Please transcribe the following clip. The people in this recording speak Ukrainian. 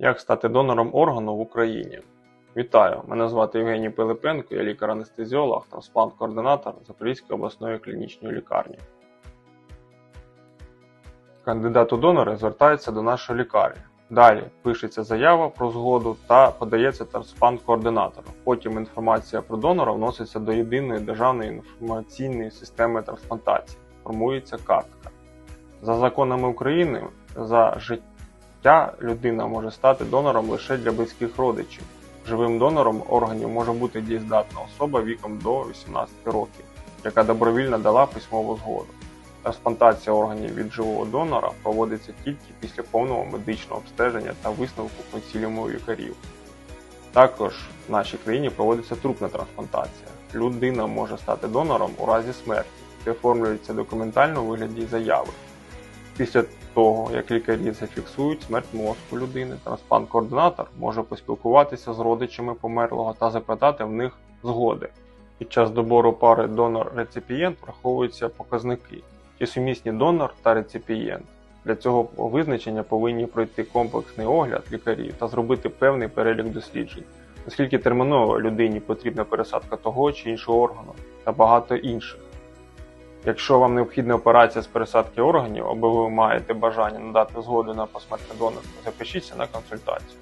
Як стати донором органу в Україні? Вітаю! Мене звати Євгеній Пилипенко, я лікар-анестезіолог, трансплант-координатор Запорізької обласної клінічної лікарні. Кандидат у донори звертається до нашої лікарні. Далі пишеться заява про згоду та подається трансплант-координатору. Потім інформація про донора вноситься до єдиної державної інформаційної системи трансплантації. Формується картка. За законами України за життя людина може стати донором лише для близьких родичів. Живим донором органів може бути дієздатна особа віком до 18 років, яка добровільно дала письмову згоду. Трансплантація органів від живого донора проводиться тільки після повного медичного обстеження та висновку консіліуму лікарів. Також в нашій країні проводиться трупна трансплантація. Людина може стати донором у разі смерті, де оформлюється документально у вигляді заяви. Після того, як лікарі зафіксують смерть мозку людини, трансплант-координатор може поспілкуватися з родичами померлого та запитати в них згоди. Під час добору пари донор-реципієнт враховуються показники, чи сумісні донор та реципієнт. Для цього визначення повинні пройти комплексний огляд лікарів та зробити певний перелік досліджень, наскільки терміново людині потрібна пересадка того чи іншого органу та багато інших. Якщо вам необхідна операція з пересадки органів, або ви маєте бажання надати згоду на посмертне донорство, запишіться на консультацію.